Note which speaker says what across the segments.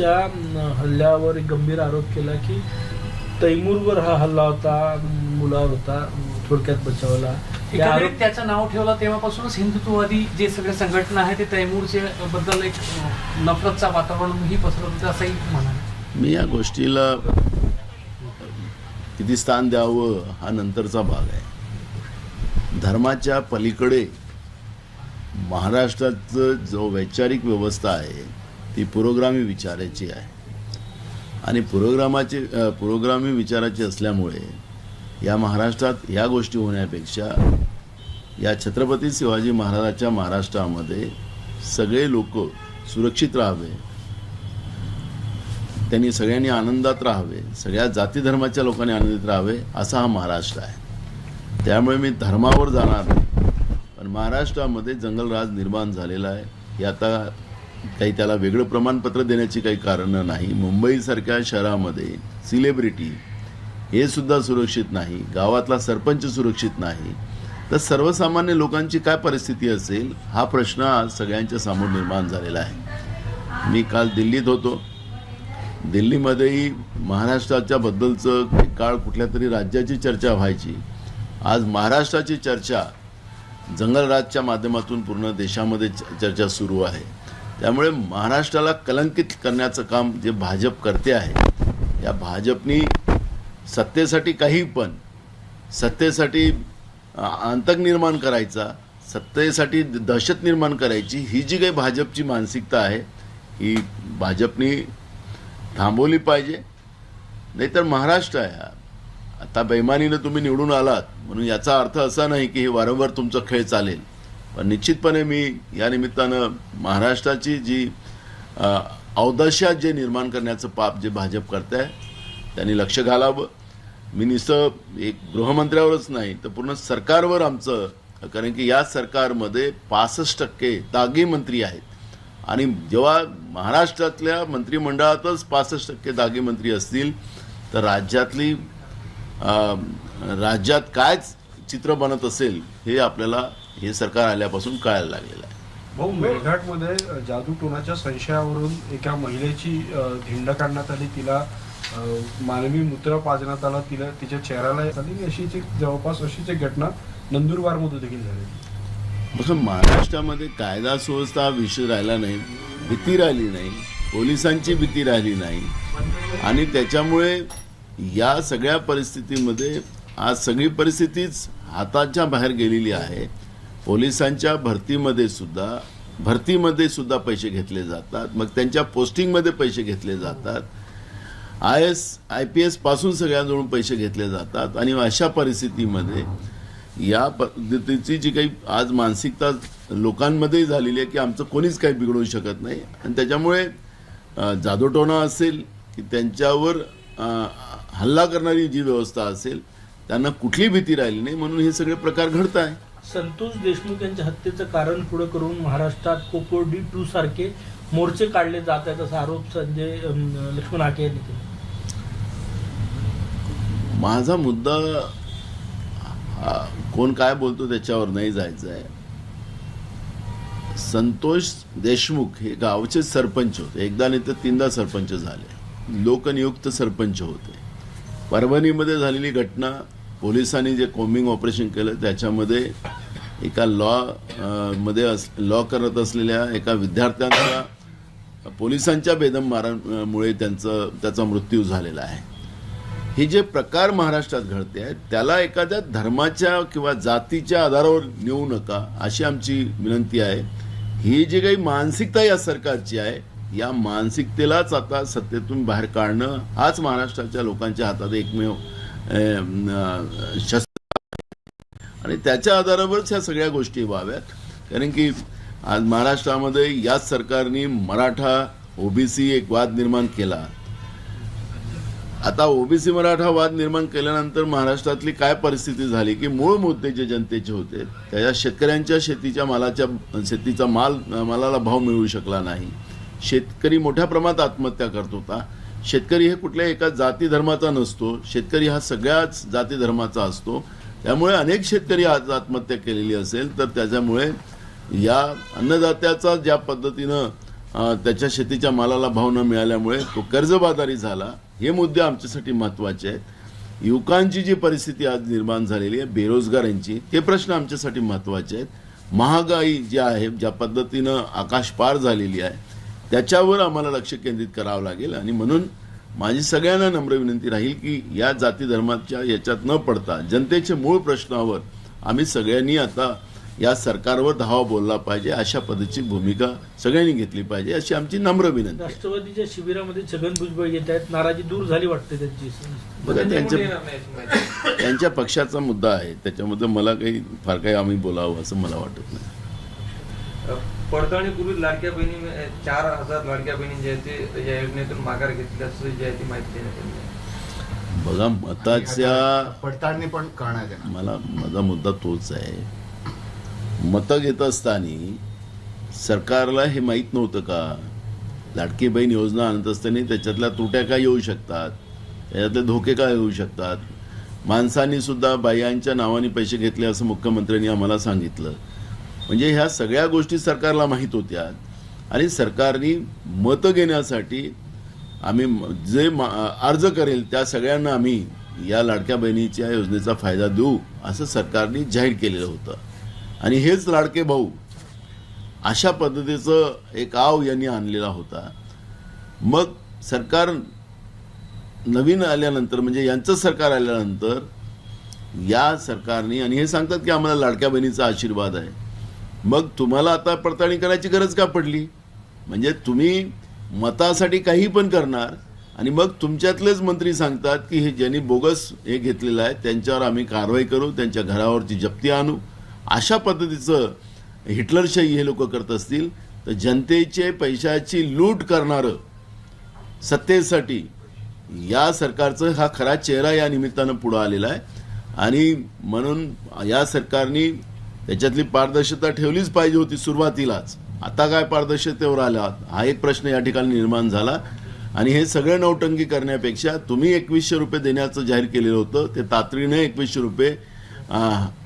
Speaker 1: मुलांच्या हल्ल्यावर एक गंभीर आरोप केला की तैमूरवर हा हल्ला होता मुलावर होता थोडक्यात बचावला. हे
Speaker 2: एकंदरीत त्याचं नाव ठेवलं तेव्हापासूनच हिंदुत्ववादी जे सगळे संघटना आहे ते तैमूरचे बद्दल एक नफरतचा वातावरणही पसरत होतं असंही म्हणाले.
Speaker 3: मी या गोष्टीला किती स्थान द्यावं हा नंतरचा भाग आहे. धर्माच्या पलीकडे महाराष्ट्राचं जो वैचारिक व्यवस्था आहे ती पुरोग्रामी विचाराची आहे. आणि पुरोग्रामाची पुरोग्रामी विचाराची असल्यामुळे या महाराष्ट्रात या गोष्टी होण्यापेक्षा या छत्रपती शिवाजी महाराजाच्या महाराष्ट्रामध्ये सगळे लोक सुरक्षित राहावे. त्यांनी सगळ्यांनी आनंदात राहावे. सगळ्या जाती धर्माच्या लोकांनी आनंदित राहावे असा हा महाराष्ट्र आहे. त्यामुळे मी धर्मावर जाणार नाही. पण महाराष्ट्रामध्ये जंगलराज निर्माण झालेला आहे. हे आता काही त्याला वेगळं प्रमाणपत्र देण्याची काही कारणं नाही. मुंबईसारख्या शहरामध्ये सिलेब्रिटी हे सुद्धा सुरक्षित नाही. गावातला सरपंच सुरक्षित नाही. तर सर्वसामान्य लोकांची काय परिस्थिती असेल हा प्रश्न आज सगळ्यांच्या समोर निर्माण झालेला आहे. मी काल दिल्लीत होतो. दिल्लीमध्येही महाराष्ट्राच्या बद्दलचं काळ कुठल्या तरी राज्याची चर्चा व्हायची. आज महाराष्ट्राची चर्चा जंगलराजच्या माध्यमातून पूर्ण देशामध्ये च- चर्चा सुरू आहे. त्यामुळे महाराष्ट्राला कलंकित करण्याचं काम जे भाजप करते आहे या भाजपनी सत्तेसाठी काही पण सत्तेसाठी आंतक आतंक निर्माण करायचा सत्तेसाठी दहशत निर्माण करायची ही जी काही भाजपची मानसिकता आहे ही भाजपनी थांबवली पाहिजे नाहीतर महाराष्ट्र आहे हा. आता बैमानीनं तुम्ही निवडून आलात म्हणून याचा अर्थ असा नाही की हे वारंवार तुमचा खेळ चालेल पण निश्चितपणे मी या निमित्तानं महाराष्ट्राची जी अ, जे निर्माण करण्याचं पाप जे भाजप करत आहे त्यांनी लक्ष घालावं. मी नुसतं एक गृहमंत्र्यावरच नाही तर पूर्ण सरकारवर आमचं कारण की या सरकारमध्ये पासष्ट टक्के दागे मंत्री आहेत. आणि जेव्हा महाराष्ट्रातल्या मंत्रिमंडळातच पासष्ट टक्के दागे मंत्री असतील तर राज्यातली राज्यात कायच चित्र बनत असेल हे आपल्याला हे सरकार आल्यापासून कळायला लागलेलं आहे.
Speaker 4: भाऊ मेळघाटमध्ये जादूटोणाच्या संशयावरून एका महिलेची धिंड काढण्यात आली. तिला मानवी मूत्र पाजण्यात आला. तिला तिच्या चेहऱ्याला आली. अशीच एक जवळपास अशीच एक घटना नंदुरबारमध्ये देखील झाली.
Speaker 3: बघा महाराष्ट्रामध्ये कायदा सुव्यवस्था हा विषय राहिला नाही भीती राहिली नाही पोलिसांची भीती राहिली नाही. आणि त्याच्यामुळे या सगळ्या परिस्थितीमध्ये आज सगळी परिस्थितीच हाताच्या बाहेर गेलेली आहे. पोलिसांच्या भरतीमध्ये सुद्धा भरतीमध्ये सुद्धा पैसे घेतले जातात. मग त्यांच्या पोस्टिंगमध्ये पैसे घेतले जातात. आय एस आय पी एसपासून सगळ्यांजवळून पैसे घेतले जातात. आणि अशा परिस्थितीमध्ये या पद्धतीची जी काही आज मानसिकता लोकांमध्ये झालेली आहे की आमचं कोणीच काही बिघडवू शकत नाही. आणि त्याच्यामुळे अ, जादूटोणा असेल की त्यांच्यावर हल्ला करणारी जी व्यवस्था असेल त्यांना कुठली भीती राहिली नाही. म्हणून हे सगळे प्रकार घडत आहे
Speaker 1: संतोष देशमुख यांच्या हत्येचं कारण पुढे करून महाराष्ट्रात कोकोडी टू सारखे मोर्चे काढले जात आहेत असा आरोप संजय लक्ष्मण हाके यांनी केला.
Speaker 3: माझा मुद्दा कोण काय बोलतो त्याच्यावर नाही जायचं आहे. संतोष देशमुख हे गावचे सरपंच होते. एकदा नाही तर तीनदा सरपंच झाले. लोकनियुक्त सरपंच होते. परभणीमध्ये झालेली घटना पोलिसांनी जे कोम्बिंग ऑपरेशन केलं त्याच्यामध्ये एका लॉ मध्ये अस लॉ करत असलेल्या एका विद्यार्थ्यांचा पोलिसांच्या बेदम मारामुळे त्यांचं त्याचा मृत्यू झालेला आहे. हे जे प्रकार महाराष्ट्रात घडते आहेत त्याला एखाद्या धर्माच्या किंवा जातीच्या आधारावर नेऊ नका अशी आमची विनंती आहे. ही जी काही मानसिकता या सरकारची आहे या मानसिकतेलाच आता सत्तेतून बाहेर काढणं हाच महाराष्ट्राच्या लोकांच्या हातात एकमेव शस्त्र आणि त्याच्या आधारावरच ह्या सगळ्या गोष्टी व्हाव्यात. कारण की आज महाराष्ट्रामध्ये याच सरकारने मराठा ओबीसी एक वाद निर्माण केला. आता ओबीसी मराठा वाद निर्माण केल्यानंतर महाराष्ट्रातली काय परिस्थिती झाली की मूळ मुद्दे जे जनतेचे होते त्याच्या शेतकऱ्यांच्या शेतीच्या मालाच्या शेतीचा माल मालाला भाव मिळू शकला नाही. शेतकरी मोठ्या प्रमाणात आत्महत्या करत होता. शेतकरी हे कुठल्याही एका जाती धर्माचा नसतो. शेतकरी हा सगळ्याच जाती धर्माचा असतो. त्यामुळे अनेक शेतकरी आज आत्महत्या केलेली असेल तर त्याच्यामुळे या अन्नदात्याचा ज्या पद्धतीनं त्याच्या शेतीच्या मालाला भाव न मिळाल्यामुळे तो कर्जबाजारी झाला हे मुद्दे आमच्यासाठी महत्त्वाचे आहेत. युवकांची जी परिस्थिती आज निर्माण झालेली आहे बेरोजगारांची ते प्रश्न आमच्यासाठी महत्त्वाचे आहेत. महागाई जी आहे ज्या पद्धतीनं आकाश पार झालेली आहे त्याच्यावर आम्हाला लक्ष केंद्रित करावं लागेल. आणि म्हणून माझी सगळ्यांना नम्र विनंती राहील की या जाती धर्माच्या याच्यात न पडता जनतेच्या मूळ प्रश्नावर आम्ही सगळ्यांनी आता या सरकारवर धावा बोलला पाहिजे अशा पद्धतीची भूमिका सगळ्यांनी घेतली पाहिजे अशी आमची नम्र विनंती
Speaker 1: राष्ट्रवादीच्या शिबिरामध्ये छगन भुजबळ येत आहेत नाराजी दूर झाली वाटते त्यांची.
Speaker 3: बघा त्यांच्या. त्यांच्या पक्षाचा मुद्दा आहे त्याच्यामध्ये मला काही फार काही आम्ही बोलावं असं मला वाटत नाही.
Speaker 5: पडताळणीपूर्वी लाडक्या बहिणी चार हजार लाडक्या बहिणी जे आहेत ते या योजनेतून माघार घेतल्याचं जी आहे ती माहिती देण्यात आली आहे.
Speaker 3: बघा मताच्या
Speaker 6: पडताळणी पण करण्यात येणार.
Speaker 3: मला माझा मुद्दा तोच आहे. मतं घेत असताना सरकारला हे माहीत नव्हतं का? लाडकी बहीण योजना आणत असताना त्याच्यातल्या त्रुट्या काय येऊ शकतात? त्याच्यातले धोके काय येऊ शकतात? माणसांनी सुद्धा बायांच्या नावाने पैसे घेतले असं मुख्यमंत्र्यांनी आम्हाला सांगितलं. म्हणजे ह्या सगळ्या गोष्टी सरकारला माहीत होत्या. आणि सरकारने मतं घेण्यासाठी आम्ही जे अर्ज करेल त्या सगळ्यांना आम्ही या लाडक्या बहिणीच्या योजनेचा फायदा देऊ असं सरकारने जाहीर केलेलं होतं. आणि हेच लाडके भाऊ अशा पद्धतीचं एक आव यांनी आणलेला होता. मग सरकार नवीन आल्यानंतर म्हणजे यांचं सरकार आल्यानंतर या सरकारने आणि हे सांगतात की आम्हाला लाडक्या बहिणीचा आशीर्वाद आहे. मग तुम्हाला आता पडताळणी करायची गरज का पडली? म्हणजे तुम्ही मतासाठी काही पण करणार आणि मग तुमच्यातलेच मंत्री सांगतात की हे ज्यांनी बोगस हे घेतलेलं आहे त्यांच्यावर आम्ही कारवाई करू त्यांच्या घरावरची जप्ती आणू. अशा पद्धतीचं हिटलरशाही हे लोक करत असतील तर जनतेचे पैशाची लूट करणारं सत्तेसाठी या सरकारचं हा खरा चेहरा या निमित्तानं पुढं आलेला आहे. आणि म्हणून या सरकारने त्याच्यातली पारदर्शकता ठेवलीच पाहिजे होती सुरुवातीलाच. आता काय पारदर्शकतेवर आला हा एक प्रश्न या ठिकाणी निर्माण झाला. आणि हे सगळं नौटंकी करण्यापेक्षा तुम्ही एकवीसशे रुपये देण्याचं जाहीर केलेलं होतं. ते तातडीने एकवीसशे रुपये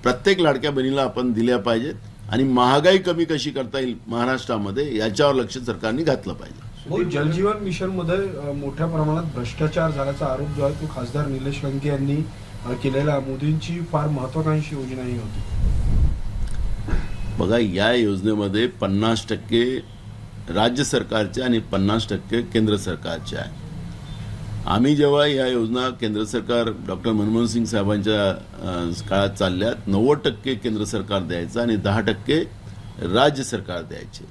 Speaker 3: प्रत्येक लाडक्या बहिणीला आपण दिल्या पाहिजेत. आणि महागाई कमी कशी करता येईल महाराष्ट्रामध्ये याच्यावर लक्ष सरकारने घातलं पाहिजे.
Speaker 4: जलजीवन मिशनमध्ये मोठ्या प्रमाणात भ्रष्टाचार झाल्याचा आरोप जो आहे तो खासदार निलेश लंके यांनी केलेला. मोदींची फार महत्वाकांक्षी योजना ही होती.
Speaker 3: बघा या योजनेमध्ये पन्नास टक्के राज्य सरकारचे आणि पन्नास टक्के केंद्र सरकारचे आहे. आम्ही जेव्हा या योजना केंद्र सरकार डॉक्टर मनमोहन सिंग साहेबांच्या काळात चालल्यात नव्वद टक्के केंद्र सरकार द्यायचं आणि दहा टक्के राज्य सरकार द्यायचे.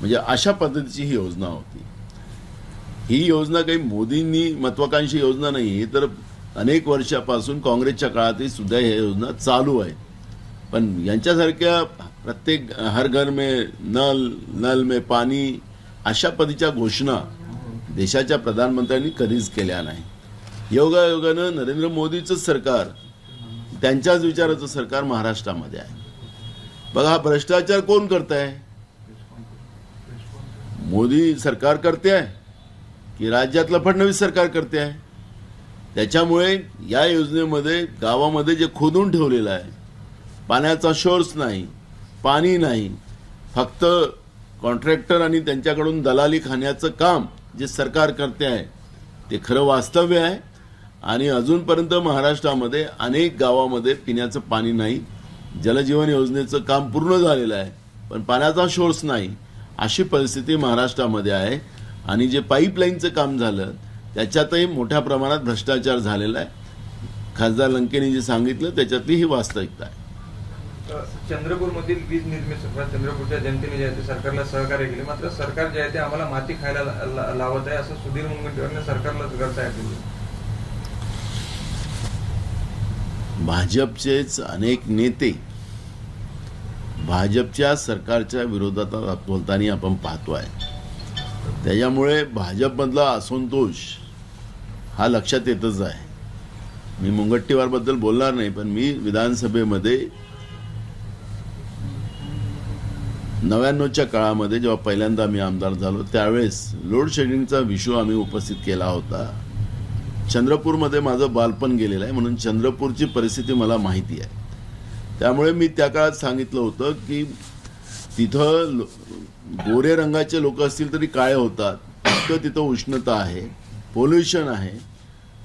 Speaker 3: म्हणजे अशा पद्धतीची ही योजना होती. ही योजना काही मोदींनी महत्वाकांक्षी योजना नाही ही तर अनेक वर्षापासून काँग्रेसच्या काळातही सुद्धा ह्या योजना चालू आहेत. पण यांच्यासारख्या प्रत्येक हर घर में नल नल में पाणी अशा पदीच्या घोषणा देशाच्या प्रधानमंत्र्यांनी कधीच केल्या नाही. योगायोगानं नरेंद्र मोदीचं सरकार त्यांच्याच विचाराचं सरकार महाराष्ट्रामध्ये आहे. बघा हा भ्रष्टाचार कोण करत आहे मोदी सरकार करते आहे की राज्यातलं फडणवीस सरकार करते आहे. त्याच्यामुळे या योजनेमध्ये गावामध्ये जे खोदून ठेवलेलं आहे पाण्याचा सोर्स नाही पाणी नाही. फक्त कॉन्ट्रॅक्टर आणि त्यांच्याकडून दलाली खाण्याचं काम जे सरकार करते आहे ते खरं वास्तव्य आहे. आणि अजूनपर्यंत महाराष्ट्रामध्ये अनेक गावामध्ये पिण्याचं पाणी नाही. जलजीवन योजनेचं काम पूर्ण झालेलं आहे. पण पाण्याचा सोर्स नाही अशी परिस्थिती महाराष्ट्रामध्ये आहे. आणि जे पाईपलाईनचं काम झालं त्याच्यातही मोठ्या प्रमाणात भ्रष्टाचार झालेला आहे. खासदार लंकेने जे सांगितलं त्याच्यातली ही वास्तविकता आहे.
Speaker 5: चंद्रपूर मधील वीज निर्मिती संदर्भात चंद्रपूरच्या जनतेने जे आहे ते सरकारला सहकार्य केले. मात्र सरकार जे आहे ते आम्हाला माती खायला लावत आहे असं सुधीर मुनगंटीवारने सरकारला गरज
Speaker 3: भाजपचेच अनेक नेते भाजपच्या सरकारच्या विरोधात बोलताना आपण पाहतोय. त्याच्यामुळे भाजपमधला असंतोष हा लक्षात येतच आहे. मी मुंगट्टीवारबद्दल बोलणार नाही पण मी विधानसभेमध्ये नव्याण्णवच्या काळामध्ये जेव्हा पहिल्यांदा आम्ही आमदार झालो त्यावेळेस लोड शेडिंगचा विषय आम्ही उपस्थित केला होता. चंद्रपूरमध्ये माझं बालपण गेलेलं आहे म्हणून चंद्रपूरची परिस्थिती मला माहिती आहे. त्यामुळे मी त्या काळात सांगितलं होतं की तिथं लो- गोरे रंगाचे लोक असतील तरी काळे होतात. इतकं तिथं उष्णता आहे पोल्युशन आहे.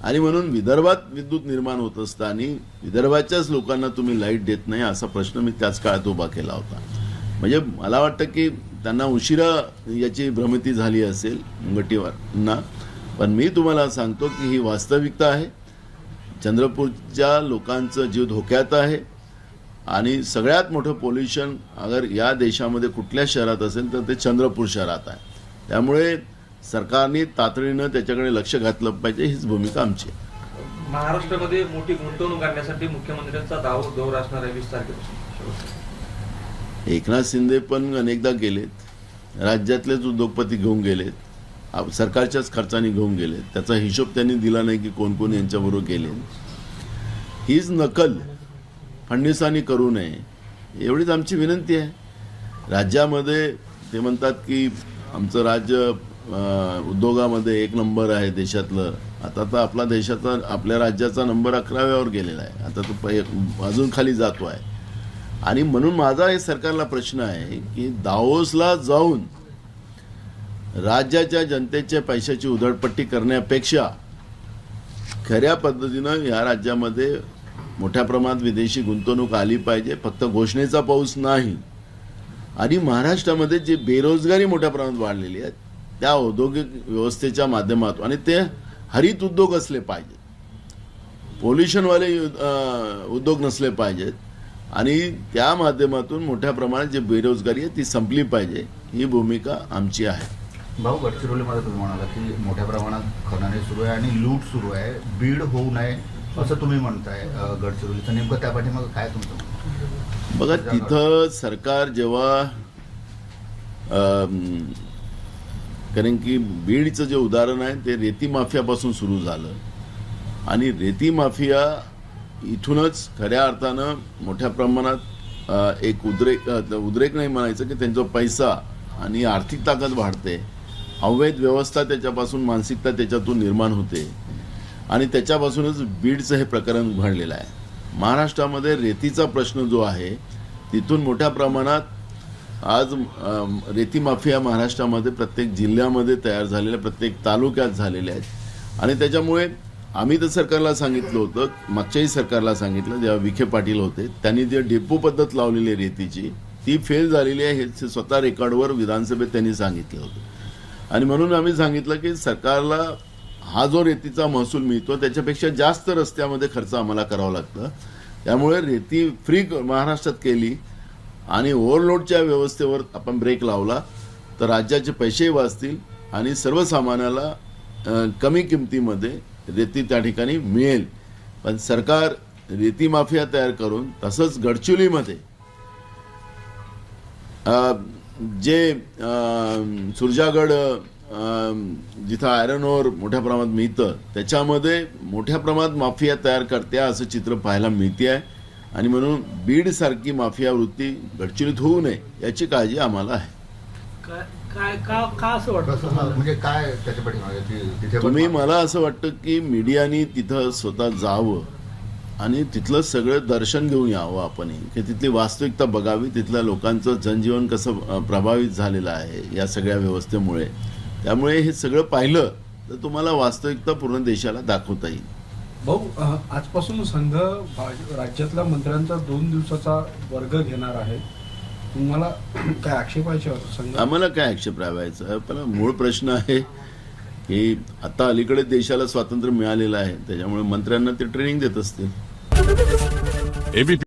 Speaker 3: आणि म्हणून विदर्भात विद्युत निर्माण होत असताना विदर्भाच्याच लोकांना तुम्ही लाइट देत नाही असा प्रश्न मी त्याच काळात उभा केला होता. म्हणजे मला वाटतं की त्यांना उशिरा याची भ्रमिती झाली असेल मुंगटीवारांना. पण मी तुम्हाला सांगतो की ही वास्तविकता आहे. चंद्रपूरच्या लोकांचं जीव धोक्यात आहे. आणि सगळ्यात मोठं पोल्युशन अगर या देशामध्ये कुठल्या शहरात असेल तर ते चंद्रपूर शहरात आहे. त्यामुळे सरकारने तातडीनं त्याच्याकडे लक्ष घातलं पाहिजे हीच भूमिका आमची आहे.
Speaker 5: महाराष्ट्रामध्ये मोठी गुंतवणूक आणण्यासाठी मुख्यमंत्र्यांचा दाव दौरा असणार आहे वीस तारखेपासून.
Speaker 3: एकनाथ शिंदे पण अनेकदा गेलेत. राज्यातलेच उद्योगपती घेऊन गेलेत. सरकारच्याच खर्चाने घेऊन गेलेत. त्याचा हिशोब त्यांनी दिला नाही की कोण कोण यांच्याबरोबर गेले. हीच नकल फडणवीसांनी करू नये एवढीच आमची विनंती आहे. राज्यामध्ये ते म्हणतात की आमचं राज्य उद्योगामध्ये एक नंबर आहे देशातलं. आता तर आपला देशाचा आपल्या राज्याचा नंबर अकराव्यावर गेलेला आहे. आता तो अजून खाली जातो आहे. आणि म्हणून माझा हे सरकारला प्रश्न आहे की दाओसला जाऊन राज्याच्या जनतेच्या पैशाची उधळपट्टी करण्यापेक्षा खऱ्या पद्धतीनं या राज्यामध्ये मोठ्या प्रमाणात विदेशी गुंतवणूक आली पाहिजे फक्त घोषणेचा पाऊस नाही. आणि महाराष्ट्रामध्ये जी बेरोजगारी मोठ्या प्रमाणात वाढलेली आहे त्या औद्योगिक व्यवस्थेच्या माध्यमातून आणि ते हरित उद्योग असले पाहिजेत. पोल्युशनवाले उद्योग नसले पाहिजेत. आणि त्या माध्यमातून मोठ्या प्रमाणात जी बेरोजगारी आहे ती संपली पाहिजे. ही भूमिका आमची आहे.
Speaker 6: भाऊ गडचिरोलीमध्ये तुम्ही म्हणाला की मोठ्या प्रमाणात खनने सुरू आहे आणि लूट सुरू आहे. बीड होऊ नये असं तुम्ही म्हणताय गडचिरोलीचं. नेमकं त्या पाठीमागं काय तुमचं
Speaker 3: बघा तिथं सरकार जेव्हा कारण की बीडचं जे उदाहरण आहे ते रेती माफियापासून सुरू झालं. आणि रेती माफिया इथूनच खऱ्या अर्थानं मोठ्या प्रमाणात एक उद्रेक उद्रेक नाही म्हणायचं की त्यांचा पैसा आणि आर्थिक ताकद वाढते. अवैध व्यवस्था त्याच्यापासून मानसिकता त्याच्यातून निर्माण होते. आणि त्याच्यापासूनच बीडचं हे प्रकरण उघडलेलं आहे. महाराष्ट्रामध्ये रेतीचा प्रश्न जो आहे तिथून मोठ्या प्रमाणात आज रेती माफिया महाराष्ट्रामध्ये प्रत्येक जिल्ह्यामध्ये तयार झालेल्या प्रत्येक तालुक्यात झालेल्या आहेत. आणि त्याच्यामुळे आम्ही तर सरकारला सांगितलं होतं मागच्याही सरकारला सांगितलं जेव्हा विखे पाटील होते त्यांनी जे डेपो पद्धत लावलेली आहे रेतीची ती फेल झालेली आहे हे स्वतः रेकॉर्डवर विधानसभेत त्यांनी सांगितलं होतं. आणि म्हणून आम्ही सांगितलं की सरकारला हा जो रेतीचा महसूल मिळतो त्याच्यापेक्षा जास्त रस्त्यामध्ये खर्च आम्हाला करावा लागतं. त्यामुळे रेती फ्री महाराष्ट्रात केली आणि ओव्हरलोडच्या व्यवस्थेवर आपण ब्रेक लावला तर राज्याचे पैसेही वाचतील आणि सर्वसामान्याला कमी किमतीमध्ये रेती त्या ठिकाणी मिळेल. पण सरकार रेती माफिया तयार करून तसंच गडचिरोलीमध्ये जे सुरजागड जिथं आयरन ओर मोठ्या प्रमाणात मिळतं त्याच्यामध्ये मोठ्या प्रमाणात माफिया तयार करते असं चित्र पाहायला मिळते आहे. आणि म्हणून बीड सारखी माफिया वृत्ती गडचिरोलीत होऊ नये याची काळजी आम्हाला आहे.
Speaker 1: काय काय का का असं वाटतं
Speaker 6: कसं
Speaker 1: तुम्हाला?
Speaker 6: म्हणजे काय त्याच्या पाठीमागे ती- तिथे पण
Speaker 3: तुम्ही मला असं वाटतं की मीडियानी तिथं स्वतः जावं आणि तिथलं सगळं दर्शन घेऊन यावं आपण की तिथली वास्तविकता बघावी तिथल्या लोकांचं जनजीवन कसं अ, प्रभावित झालेलं आहे या सगळ्या व्यवस्थेमुळे. त्यामुळे हे सगळं पाहिलं तर तुम्हाला वास्तविकता पूर्ण देशाला दाखवता येईल.
Speaker 4: भाऊ अ, आजपासून संघ राज्यातल्या मंत्र्यांचा दोन दिवसाचा वर्ग घेणार आहे. तुम्हाला काय
Speaker 3: आम्हाला काय आक्षेप राहायचा? पण मूळ प्रश्न आहे की आता अलीकडे देशाला स्वातंत्र्य मिळालेलं आहे त्याच्यामुळे मंत्र्यांना ते ट्रेनिंग देत असतील.
Speaker 7: एबीपी